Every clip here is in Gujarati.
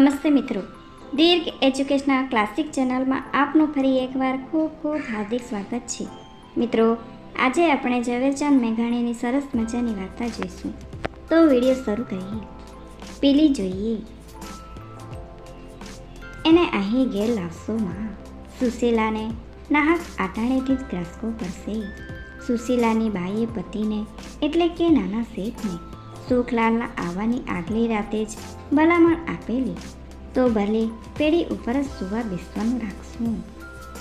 નમસ્તે મિત્રો. દીર્ઘ એજ્યુકેશનલ ક્લાસિક ચેનલમાં આપનું ફરી એકવાર ખૂબ ખૂબ હાર્દિક સ્વાગત છે. મિત્રો, આજે આપણે ઝવેરચંદ મેઘાણીની સરસ મજાની વાર્તા જોઈશું. તો વીડિયો શરૂ કરીએ. પીલી જોઈએ. એને અહીં ઘેર લાવશો સુશીલાને નાહક આટાણેથી જ ગ્રાસકો પડશે સુશીલાની બાઈએ પતિને એટલે કે નાના શેઠને સુખલાલના આવવાની આગલી રાતે જ ભલામણ આપેલી. તો ભલે પેઢી ઉપર જ સુવા બેસવાનું રાખશું.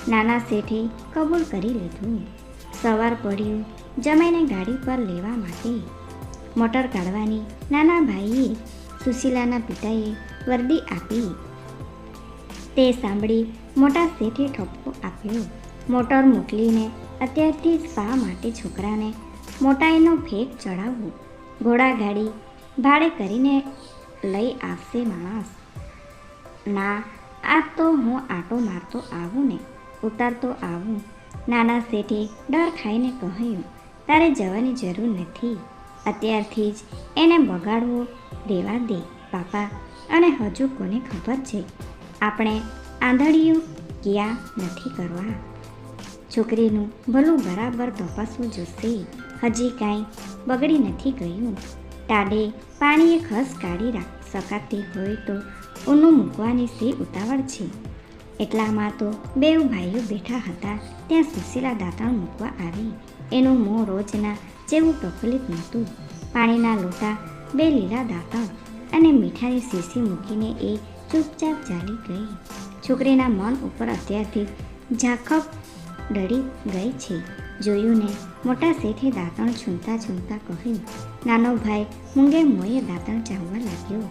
નાના શેઠે કબૂલ કરી લીધું. સવાર પડ્યું, જમાઈને ગાડી પર લેવા માટે. મોટર કાઢવાની નાના ભાઈએ સુશીલાના પિતાએ વર્દી આપી. તે સાંભળી મોટા શેઠે ઠપકો આપ્યો. મોટર મોકલીને અત્યારથી સ્પા માટે છોકરાને મોટાઈનો ફેંક ચડાવવું ઘોડાગાડી ભાડે કરીને લઈ આવશે માણસ. ના, આ તો હું આટો મારતો આવું ને, ઉતારતો આવું. નાના શેઠે ડર ખાઈને કહ્યું, તારે જવાની જરૂર નથી. અત્યારથી જ એને બગાડવો રહેવા દે પાપા અને હજુ કોને ખબર છે? આપણે આંધળીઓ ક્યાં નથી કરવા? છોકરીનું ભલું બરાબર તપાસવું જોશે. હજી કાંઈ બગડી નથી ગયું. ટાડે પાણીએ ખસ કાઢી રાખ શકાતી હોય તો ઊનું મૂકવાની સી ઉતાવળ છે. એટલામાં તો બેઉ ભાઈઓ બેઠા હતા, ત્યાં સુશીલા દાંતણ મૂકવા આવી. એનું મોં રોજના જેવું પ્રફુલ્લિત નહોતું. પાણીના લોટા, બે લીલા દાંતણ અને મીઠાની શીશી મૂકીને એ ચૂપચાપ ચાલી ગઈ. છોકરીના મન ઉપર અત્યારથી ઝાખપ ડળી ગઈ છે. જોયું ને મોટા શેઠે દાંતણ છૂંતા છૂંતા કહ્યું, નાનો ભાઈ, મૂંગે મોએ દાંતણ ચાવવા લાગ્યો.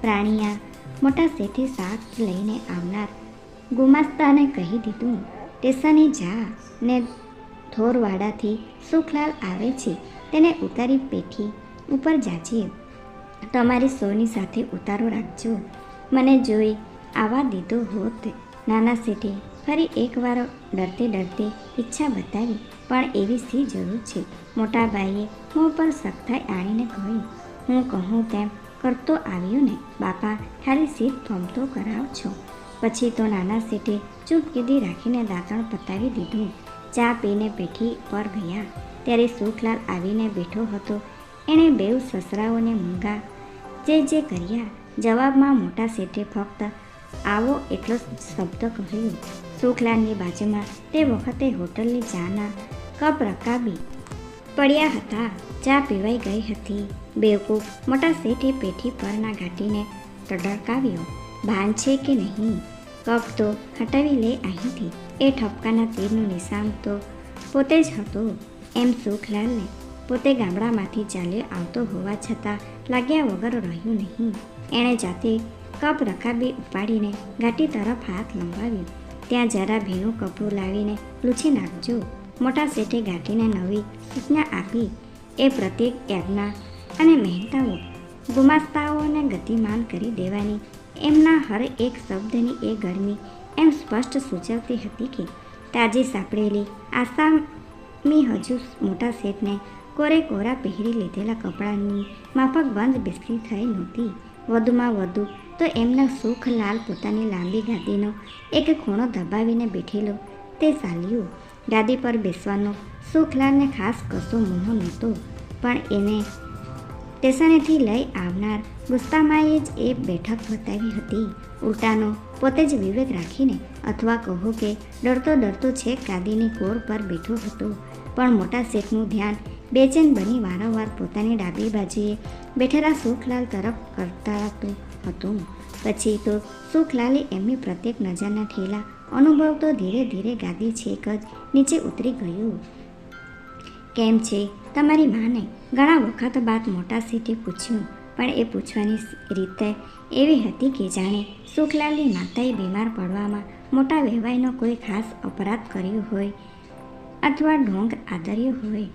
પ્રાણીયા મોટા શેઠે શાક લઈને આવનાર ગુમાસ્તાને કહી દીધું સ્ટેશને જા ને થોરવાડાથી સુખલાલ આવે છે. તેને ઉતારી પેઠી ઉપર જાજે. તમારી સોની સાથે ઉતારો રાખજો. મને જોઈ આવા દીધો હોત. નાના શેઠે ફરી એકવાર ડરતી ડરતી ઈચ્છા બતાવી, પણ એવી સી જરૂર છે? મોટા ભાઈએ મોં પર સખ્તાઈ આણીને કહ્યું હું કહું તેમ કરતો આવ્યો ને, બાપા, ખાલી સીટ થોમતો કરાવ છો. પછી તો નાના સીટે ચૂપ કીધી રાખીને દાંતણ પતાવી દીધું. ચા પીને પેઠી પર ગયા. ત્યારે સુખલાલ આવીને બેઠો હતો. એણે બેઉ સસરાઓને મૂંગા જે જે કર્યા. જવાબમાં મોટા શેઠે ફક્ત, આવો, એટલો શબ્દ કહ્યો. સુખલાલની બાજુમાં તે વખતે હોટલની ચાના કપ રકાબી પડ્યા હતા. ચા પીવાઈ ગઈ હતી. બેવકૂફ મોટા શેઠે પેઠી પરના ઘાટીને તડકાવ્યો. ભાન છે કે નહીં? કપ તો હટાવી લે અહીંથી. એ ઠપકાના તીરનું નિશાન તો પોતે જ હતો. એમ સુખલાલને પોતે ગામડામાંથી ચાલ્યો આવતો હોવા છતાં લાગ્યા વગર રહ્યું નહીં. એણે જાતે કપ રકાબી ઉપાડીને ઘાટી તરફ હાથ લંબાવ્યો. ત્યાં જરા ભીનું કપડું લાવીને લૂછી નાખજો. મોટા શેઠે ગાંઠીને નવી સૂચના આપી. એ પ્રત્યેક યજ્ઞા અને મહેનતાઓ ગુમાસ્તાઓને ગતિમાન કરી દેવાની. એમના હર એક શબ્દની એ ગરમી એમ સ્પષ્ટ સૂચવતી હતી કે, તાજી સાંપડેલી આસામી હજુ મોટા શેઠને કોરે કોરા પહેરી લીધેલા કપડાની માફક બંધ બેસતી થઈ નહોતી. વધુમાં વધુ તો એમના સુખલાલ પોતાની લાંબી ગાદીનો એક ખૂણો દબાવીને બેઠેલો. તે ચાલ્યું ગાદી પર બેસવાનો સુખલાલને ખાસ કશો મોહ નહોતો, પણ એને સ્ટેશનેથી લઈ આવનાર ગુસ્તામાએ જ એ બેઠક બતાવી હતી. ઉલટાનો પોતે જ વિવેક રાખીને અથવા કહો કે ડરતો ડરતો છેક ગાદીની કોર પર બેઠો હતો. પણ મોટા શેઠનું ધ્યાન બેચેન બની વારંવાર પોતાની ડાબી બાજુએ બેઠેલા સુખલાલ તરફ કરતા હતું પછી તો સુખલાલે એમની પ્રત્યેક નજરના ઠેલા અનુભવ તો ધીરે ધીરે ગાદી છેક જ નીચે ઉતરી ગયું. કેમ છે? તમારી માને ઘણા વખત બાદ મોટા સીટે પૂછ્યું, પણ એ પૂછવાની રીતે એવી હતી કે જાણે સુખલાલની માતાએ બીમાર પડવામાં મોટા વહેવાઈનો કોઈ ખાસ અપરાધ કર્યો હોય અથવા ઢોંગ આદર્યો હોય.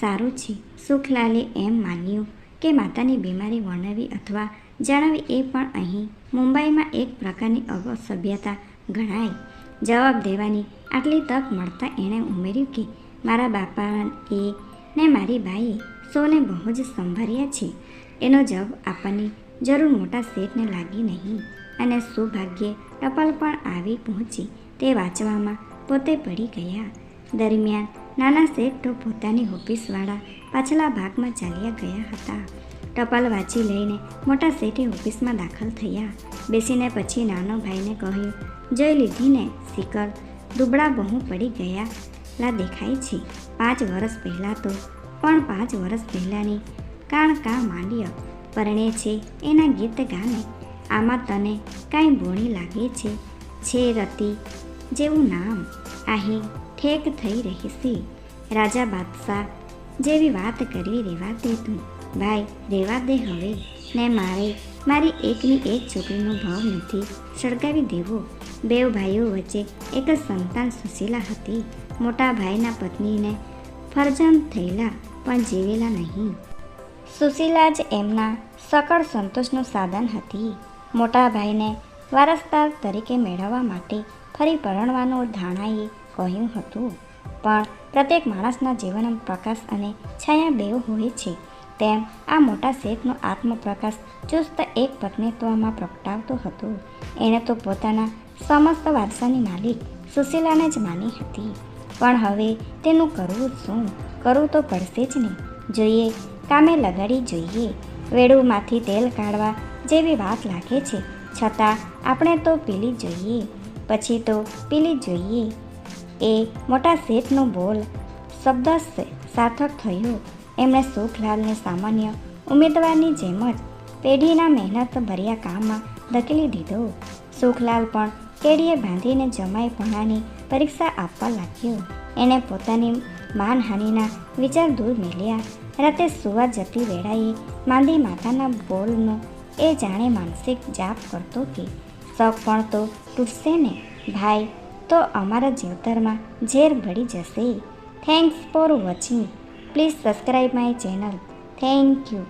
સારું છે. સુખલાલે એમ માન્યું કે માતાની બીમારી વર્ણવી અથવા જણાવી એ પણ અહીં. મુંબઈમાં એક પ્રકારની અસભ્યતા ગણાય. જવાબ દેવાની આટલી તક મળતા એણે ઉમેર્યું કે, મારા બાપા એ ને મારી બાઈએ સૌને બહુ જ સંભાળ્યા છે. એનો જવાબ આપવાની જરૂર મોટા શેઠને લાગી નહીં. અને સૌભાગ્યે ટપાલ પણ આવી પહોંચી. તે વાંચવામાં પોતે પડી ગયા. દરમિયાન નાના શેઠ તો પોતાની ઓફિસવાળા પાછલા ભાગમાં ચાલ્યા ગયા હતા. ટપાલ વાંચી લઈને મોટા શેઠે ઓફિસમાં દાખલ થયા. બેસીને પછી નાનો ભાઈને કહ્યું, જય લીધીને શિકર દુબળા બહુ પડી ગયા. દેખાય છે, પાંચ વર્ષ પહેલાં તો, પણ પાંચ વર્ષ પહેલાંની કાણ કા માંડ્ય પરણે છે એના ગીત ગાને. આમાં તને કાંઈ બોણી લાગે છે? છે રતી, જેવું નામ. અહીં ઠેક થઈ રહી છે રાજા બાદશાહ જેવી વાત કરવી રેવા દે તું. ભાઈ, રેવા દે હવે. ને મારે, મારી એકની એક છોકરીનો ભાવ નથી. સળગાવી દેવો. બેવ ભાઈઓ વચ્ચે એક જ સંતાન સુશીલા હતી. મોટા ભાઈના પત્નીને ફરજંદ થયેલા, પણ જીવેલા નહીં. સુશીલા જ એમના સકળ સંતોષનું સાધન હતી. મોટા ભાઈને વારસદાર તરીકે મેળવવા માટે ફરી પરણવાનો ધાણાએ કહ્યું હતું. પણ પ્રત્યેક માણસના જીવનમાં પ્રકાશ અને છાયા બેવ હોય છે. તેમ આ મોટા શેઠનો આત્મપ્રકાશ ચુસ્ત એક પત્નીત્વમાં પ્રગટાવતો હતો. એણે તો પોતાના સમસ્ત વારસાની માલિક સુશીલાને જ માની હતી. પણ હવે તેનું કરવું શું? કરવું તો પડશે જ ને. જોઈએ, કામે લગાડી જોઈએ. વેડુમાંથી તેલ કાઢવા જેવી વાત લાગે છે. છતાં આપણે તો પીલી જોઈએ. પછી તો પીલી જોઈએ. એ મોટા શેઠનો બોલ શબ્દ સાર્થક થયો. એમણે સુખલાલને સામાન્ય ઉમેદવારની જેમ જ પેઢીના મહેનત ભર્યા કામમાં ધકેલી દીધો. સુખલાલ પણ કેડીએ બાંધીને જમાઈ ભણાની પરીક્ષા આપવા લાગ્યો. એણે પોતાની માનહાનિના વિચાર દૂર મેલ્યા. રાતે સુવા જતી વેળાએ માંદી માતાના બોલનો એ જાણે માનસિક જાપ કરતો કે શક પણ તો તૂટશે ને ભાઈ તો અમારા જીવતરમાં ઝેર ભળી જશે. Thanks for watching please subscribe my channel thank you